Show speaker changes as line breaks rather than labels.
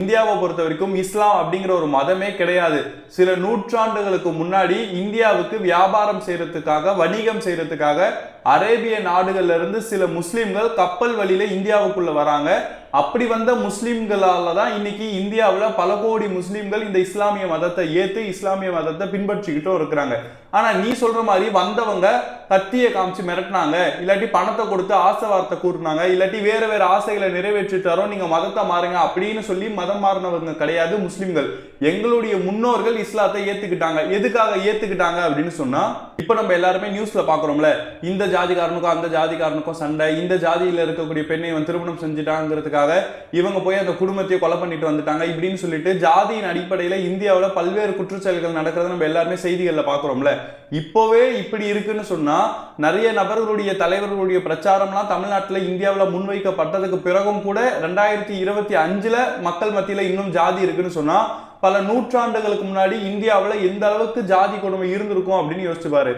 இந்தியாவை பொறுத்த வரைக்கும் இஸ்லாம் அப்படிங்கிற ஒரு மதமே கிடையாது. சில நூற்றாண்டுகளுக்கு முன்னாடி இந்தியாவுக்கு வியாபாரம் செய்யறதுக்காக வணிகம் செய்யறதுக்காக அரேபிய நாடுகள்ல இருந்து சில முஸ்லிம்கள் கப்பல் வழியில இந்தியாவுக்குள்ள வராங்க. அப்படி வந்த முஸ்லீம்களால தான் இன்னைக்கு இந்தியாவில் பல கோடி முஸ்லீம்கள் இந்த இஸ்லாமிய மதத்தை ஏற்று இஸ்லாமிய மதத்தை பின்பற்றிக்கிட்டும் இருக்கிறாங்க. ஆனால் நீ சொல்ற மாதிரி வந்தவங்க கத்தியை காமிச்சு மிரட்டினாங்க இல்லாட்டி பணத்தை கொடுத்து ஆசை வார்த்தை கூறினாங்க இல்லாட்டி வேற வேற ஆசைகளை நிறைவேற்றி தரோம் நீங்க மதத்தை மாறுங்க அப்படின்னு சொல்லி மதம் மாறினவங்க கிடையாது முஸ்லீம்கள். எங்களுடைய முன்னோர்கள் இஸ்லாத்தை ஏத்துக்கிட்டாங்க. எதுக்காக ஏத்துக்கிட்டாங்க அப்படின்னு சொன்னா இப்ப நம்ம எல்லாருமே நியூஸ்ல பாக்குறோம்ல இந்த ஜாதிக்காரனுக்கும் அந்த ஜாதிக்காரனுக்கும் சண்டை இந்த ஜாதியில இருக்கக்கூடிய பெண்ணை திருமணம் செஞ்சுட்டாங்கிறதுக்காக இவங்க போய் அந்த குடும்பத்தையே கொலை பண்ணிட்டு வந்துட்டாங்க இப்படின்னு சொல்லிட்டு ஜாதியின் அடிப்படையில் இந்தியாவில் பல்வேறு குற்றச்செயல்கள் நடக்கிறத நம்ம எல்லாருமே செய்திகளில் பார்க்குறோம்ல. இப்போவே இப்படி இருக்குன்னு சொன்னால் நிறைய நபர்களுடைய தலைவர்களுடைய பிரச்சாரம்லாம் தமிழ்நாட்டில் இந்தியாவில் முன்வைக்கப்பட்டதுக்கு பிறகும் கூட ரெண்டாயிரத்தி இருபத்தி அஞ்சில் மக்கள் மத்தியில் இன்னும் ஜாதி இருக்குன்னு சொன்னா பல நூற்றாண்டுகளுக்கு முன்னாடி இந்தியாவில் எந்த அளவுக்கு ஜாதி கொடுமை இருந்திருக்கும் அப்படின்னு யோசிச்சு பாரு.